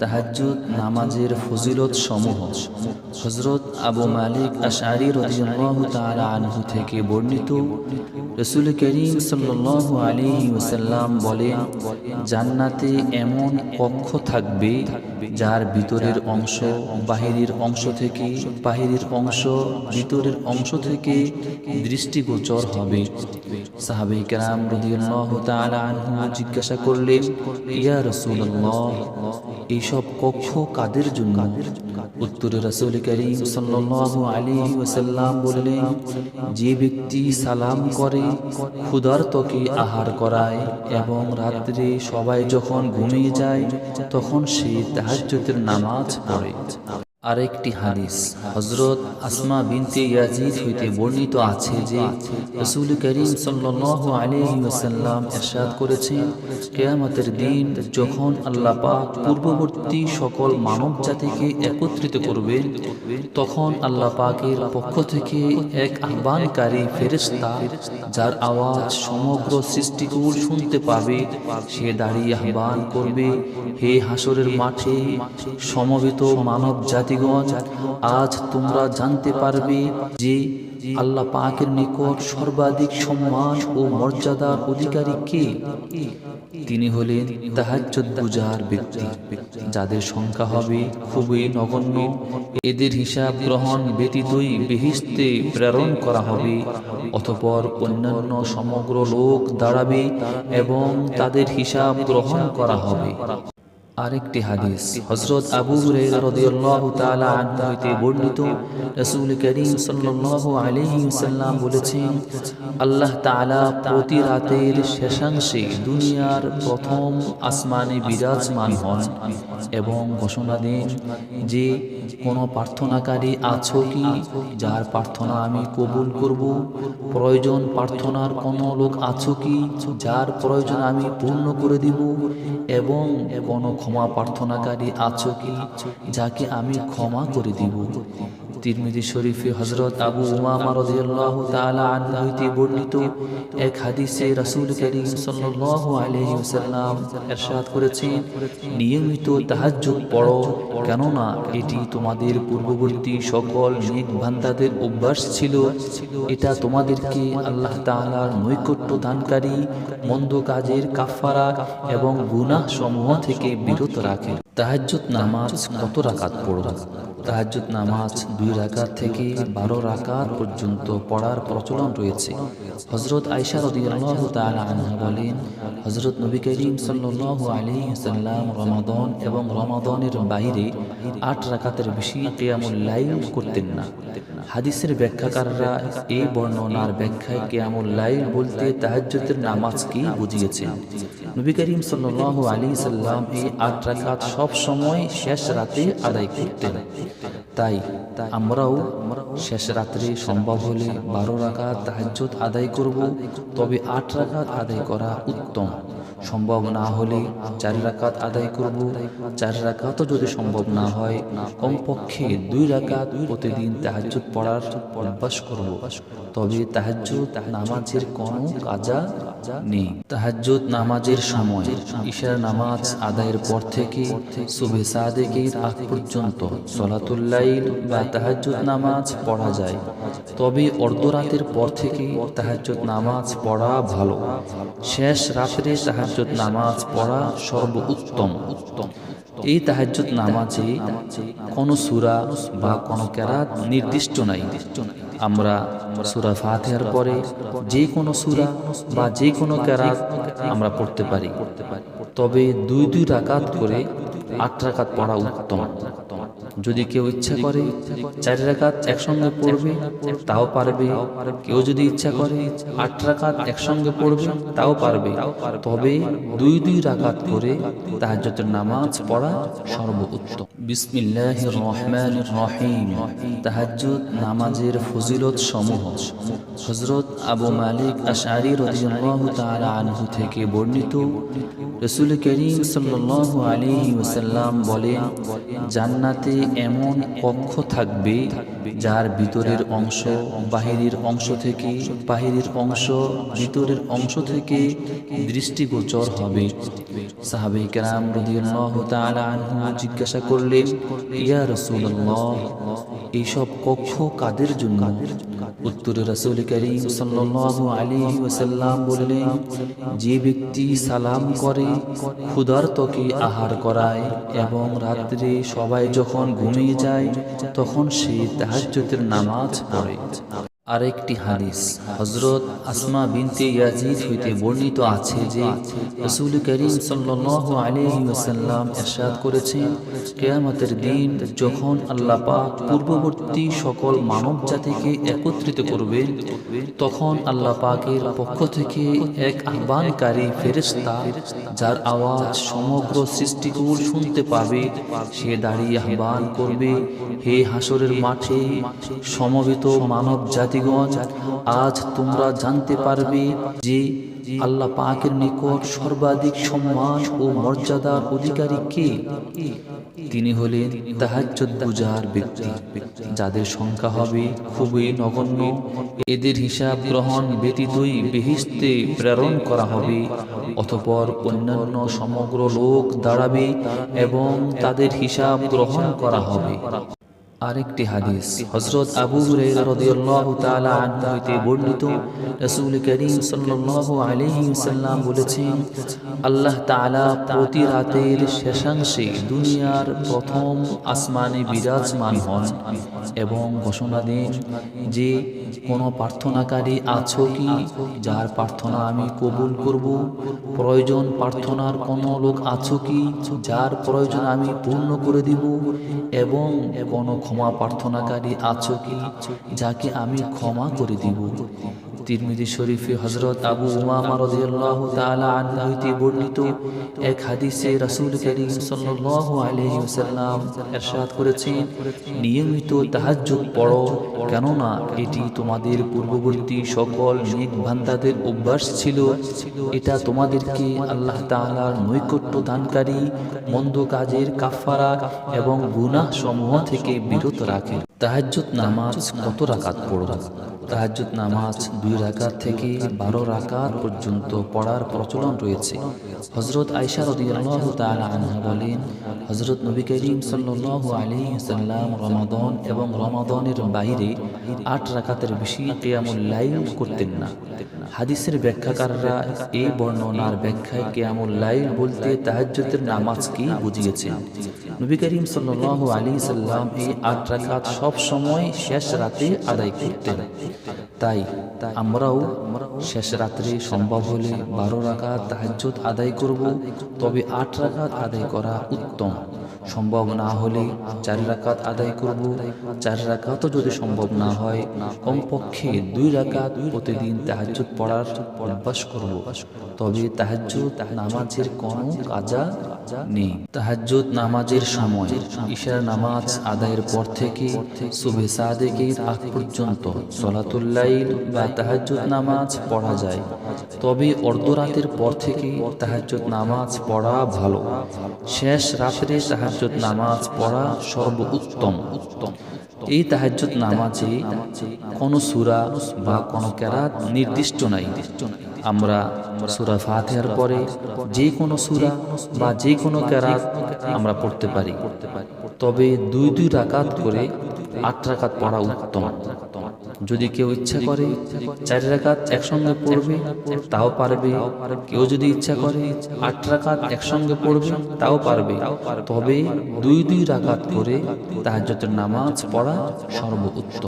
তাহাজ্জুদ, নামাজের ফজিলত সমূহ আবু মালিক থেকে বর্ণিত। রসুল জান্নাতে এমন কক্ষ থাকবে, যার ভিতরের অংশ বাহিরের অংশ থেকে বাহিরের অংশ ভিতরের অংশ থেকে দৃষ্টিগোচর হবে। সাহাবে কেরাম রদিয়াল্লাহু জিজ্ঞাসা করলেন ইয়া রাসূলুল্লাহ, এইসব কক্ষ কাদের জন্য? উত্তরে রাসূল করিম সাল্লাল্লাহু আলাইহি ওয়াসাল্লাম বললেন, যে ব্যক্তি সালাম করে, ক্ষুধার্তকে আহার করায় এবং রাত্রে সবাই যখন ঘুমিয়ে যায়, তখন সে তাহাজ্জুদের নামাজ পড়ে। আরেকটি হাদিস হজরত আসমা বিনতে ইয়াজিদ হইতে বর্ণিত আছে যে, রসুল করিম সাল্লাল্লাহু আলাইহি ওয়াসাল্লাম ইরশাদ করেছেন, কিয়ামতের দিন যখন আল্লাহ পাক পূর্ববর্তী সকল মানব জাতিকে একত্রিত করবেন, তখন আল্লাহ পাকের পক্ষ থেকে এক আহ্বানকারী ফেরেশতা, যার আওয়াজ সমগ্র সৃষ্টিকুল শুনতে পাবে, সে দাঁড়িয়ে আহ্বান করবে, হে হাসরের মাঠে সমবেত মানব জাতিগণ, আজ তোমরা জানতে পারবে যে আল্লাহ পাকের নিকট সর্বাধিক সম্মান ও মর্যাদার অধিকারী কে? তিনি হলেন তাহাজ্জুদ পূজার ব্যক্তি, যাদের সংখ্যা হবে খুবই নগণ্য। এদের হিসাব গ্রহণ ব্যতীতই বেহিস্তে প্রেরণ করা হবে, অতপর অন্যান্য সমগ্র লোক দাঁড়াবে এবং তাদের হিসাব গ্রহণ করা হবে। আরেকটি হাদিস। হযরত আবু হুরায়রা রাদিয়াল্লাহু তাআলা আনহু হইতে বর্ণিত। রাসূল করিম সাল্লাল্লাহু আলাইহি ওয়াসাল্লাম বলেছেন আল্লাহ তাআলা প্রতি রাতের শেষাংশে দুনিয়ার প্রথম আসমানে বিরাজমান হন এবং ঘোষণা দেন যে কোনো প্রার্থনাকারী আছো কি? যার প্রার্থনা আমি কবুল করব। প্রয়োজন প্রার্থনার কোনো লোক আছো কি? যার প্রয়োজন আমি পূর্ণ করে দিব এবং কোনো ক্ষমা প্রার্থনাকারী আছো কি? যাকে আমি ক্ষমা করে দিব। তিরমিজি শরীফে হজরত আবু উমামা হইতে বর্ণিত এক হাদিসে রাসূল করিম করেছেন, নিয়মিত তাহাজ্জুদ পড়ো, কেননা এটি তোমাদের পূর্ববর্তী সকল নেক অভ্যাস ছিল। এটা তোমাদেরকে আল্লাহ তাআলার নৈকট্য দানকারী, মন্দ কাজের কাফারা এবং গুনাহ সমূহ থেকে বিরত রাখে। তাহাজ্জুদ নামাজ কত রাকাত পড়ব? তাহাজ্জুদ নামাজ দুই রাকাত থেকে বারো রাকাত পর্যন্ত পড়ার প্রচলন রয়েছে। হজরত আয়সা রদিয়াল্লাহু তাআলা আনহা বলেন হজরত নবী করিম সাল্লাল্লাহু আলাইহি সাল্লাম রমাদান এবং রমাদানের বাইরে আট রাকাতের বেশি কিয়ামুল লাইল করতেন না। হাদিসের ব্যাখ্যাকাররা এই বর্ণনার ব্যাখ্যায় কিয়ামুল লাইল বলতে তাহাজ্জুদের নামাজকেই বুঝিয়েছেন? নবী করিম সাল্লাল্লাহু আলাইহি সাল্লাম এই আট রাকাত সব সময় শেষ রাতে আদায় করতেন। তাই আমরাও শেষ রাত্রে সম্ভব হলে বারো রাখা তাহাজ আদায় করব, তবে আট রাখা আদায় করা উত্তম। সম্ভব না হলে চার রাকাত আদায় করব। চার রাকাতও যদি সম্ভব না হয়, কমপক্ষে দুই রাকাত প্রতিদিন তাহাজ্জুদ পড়ার অভ্যাস করব। তবে তাহাজ্জুদ নামাজের কোনো কাজা নেই। তাহাজ্জুদ নামাজের সময় ঈশার নামাজ আদায়ের পর থেকে সুবে সাদেকের আগ পর্যন্ত সলাতুল্লাইল বা তাহাজ্জুদ নামাজ পড়া যায়। তবে অর্ধরাতের পর থেকে তাহাজ্জুদ নামাজ পড়া ভালো। শেষ রাত্রে তাহাজ্জুদ নামাজ পড়া সর্বোত্তম। উত্তম এই তাহাজ্জুদ নামাজে কোনো সুরা বা কোনো কেরাত নির্দিষ্ট নাই। আমরা সুরা ফাতিহার পরে যে কোনো সুরা বা যে কোনো কেরাত আমরা পড়তে পারি। তবে দুই দুই রাকাত করে আট রাকাত পড়া উত্তম। যদি কেউ ইচ্ছা করে চার রাকাত একসঙ্গে পড়বে তাও পারবে। কেউ যদি ইচ্ছা করে আট রাকাত একসঙ্গে পড়বে তাও পারবে। তবে দুই দুই রাকাত করে তাহাজ্জুদের নামাজ পড়া সর্বোত্তম। বিসমিল্লাহির রহমান রহিম। তাহাজ্জুদ নামাজের ফজিলত সমূহ। হযরত আবু মালিক আশআরি রাদিয়াল্লাহু তাআলা আনহু থেকে বর্ণিত। রাসূল করিম সাল্লাল্লাহু আলাইহি ওয়াসাল্লাম বলেন, জান্নাতে এমন কক্ষ থাকবে যার ভিতরের অংশ বাহিরের অংশ থেকে বাহিরের অংশ ভিতরের অংশ থেকে দৃষ্টিগোচর হবে। সাহাবে কেরাম রদিয়াল্লাহু জিজ্ঞাসা করলেন, ইয়া রাসূলুল্লাহ এইসব কক্ষ কাদের জন্য? উত্তরে রাসুল করিম সাল্লাল্লাহু আলাইহি ওয়াসাল্লাম বললেন, যে ব্যক্তি সালাম করে, ক্ষুধার্তকে আহার করায় এবং রাত্রে সবাই যখন ঘুমিয়ে যায়, তখন সে তাহাজ্জুদের নামাজ পড়ে। আরেকটি হাদিস। হজরত আসমা বিনতে ইয়াজিদ হইতে বর্ণিত আছে যে রসুল করিম সাল্লাল্লাহু আলাইহি ওয়াসাল্লাম ইরশাদ করেছেন, কিয়ামতের দিন যখন আল্লাহ পাক পূর্ববর্তী সকল মানব জাতিকে একত্রিত করবেন তখন আল্লাহ পাকের পক্ষ থেকে এক আহ্বানকারী ফেরেশতা, যার আওয়াজ সমগ্র সৃষ্টিকুল শুনতে পাবে, সে দাঁড়িয়ে আহ্বান করবে, হে হাসরের মাঠে সমবেত মানব জাতিগণ আজ তোমরা জানতে পারবে যে আল্লাহ পাকের নিকট সর্বাধিক সম্মান ও মর্যাদার অধিকারী কে? তিনি হলেন বুজার ব্যক্তি, যাদের সংখ্যা হবে খুবই নগণ্য। এদের হিসাব গ্রহণ ব্যতীতই বেহিস্তে প্রেরণ করা হবে, অতপর অন্যান্য সমগ্র লোক দাঁড়াবে এবং তাদের হিসাব গ্রহণ করা হবে। আরেকটি হাদিস। হযরত আবু হুরায়রা রাদিয়াল্লাহু তাআলা আনহু হইতে বর্ণিত। রাসূল করিম সাল্লাল্লাহু আলাইহি ওয়াসাল্লাম বলেছেন, আল্লাহ তাআলা প্রতি রাতের শেষাংশে দুনিয়ার প্রথম আসমানে বিরাজমান হন এবং ঘোষণা দেন যে, কোনো প্রার্থনাকারী আছো কি? যার প্রার্থনা আমি কবুল করব। প্রয়োজন প্রার্থনার কোনো লোক আছো কি? যার প্রয়োজন আমি পূর্ণ করে দিব এবং কোনো ক্ষমা প্রার্থনাকারী আছো কি? যাকে আমি ক্ষমা করে দিব। তিরমিজি শরীফে হজরত আবু উমামা রাদিয়াল্লাহু তাআলা আনহু হইতে বর্ণিত এক হাদিসে রাসূল করিম সাল্লাল্লাহু আলাইহি ওয়াসাল্লাম করেছেন, নিয়মিত তাহাজ্জুদ পড়ো, কেননা এটি তোমাদের পূর্ববর্তী সকল নেক অভ্যাস ছিল। এটা তোমাদেরকে আল্লাহ তাআলার নৈকট্য দানকারী, মন্দ কাজের কাফারা এবং গুনাহ সমূহ থেকে বিরত রাখে। তাহাজ্জুদ নামাজ কত রাকাত পড়ব তাহাজ্জুদ নামাজ দুই রাকাত থেকে বারো রাকাত পর্যন্ত পড়ার প্রচলন রয়েছে। হজরত আনহা বলেন হজরত নবী করিম সাল্লাল্লাহু আলাইহি সাল্লাম রমাদন এবং রমাদনের বাইরে আট রাকাতের বেশি কিয়ামুল লাইল করতেন না। হাদিসের ব্যাখ্যাকাররা এই বর্ণনার ব্যাখ্যায় কিয়ামুল লাইল বলতে তাহাজ্জুদের নামাজকেই বুঝিয়েছেন? নবী করিম সাল্লাল্লাহু আলাইহি সাল্লাম এই আট রাকাত সব সময় শেষ রাতে আদায় করতেন। তাই আমরাও শেষ রাত্রে সম্ভব হলে বারো রাখা তাহাজ আদায় করব। তবে আট রাখা আদায় করা উত্তম। সম্ভব না হলে চার রাকাত আদায় করব। চার রাকাতও যদি সম্ভব না হয়, কমপক্ষে দুই রাকাত প্রতিদিন তাহাজ্জুদ পড়ার অভ্যাস করব। তবে তাহাজ্জুদ নামাজের কোনো কাজা নেই। তাহাজ্জুদ নামাজের সময় ঈশার নামাজ আদায়ের পর থেকে সুবে সাদেকের আগ পর্যন্ত সলাতুল্লাইল বা তাহাজ্জুদ নামাজ পড়া যায়। তবে অর্ধরাতের পর থেকে তাহাজ্জুদ নামাজ পড়া ভালো। শেষ রাত্রে তাহাজ্জুদ নামাজ পড়া সর্বোত্তম। উত্তম এই তাহাজ্জত নামাজে কোন সুরা বা কোন কেরাত নির্দিষ্ট নাই। আমরা সুরা ফাতেহার পরে যে কোনো সুরা বা যে কোনো কেরাত আমরা পড়তে পারি। তবে দুই দুই রাকাত করে আট রাকাত পড়া উত্তম। যদি কেউ ইচ্ছা করে চার রাকাত একসঙ্গে পড়বে তাও পারবে। কেউ যদি ইচ্ছা করে আট রাকাত একসঙ্গে পড়বে তাও পারবে। তবে দুই দুই রাকাত করে তাহাজ্জুদের নামাজ পড়া সর্বোত্তম।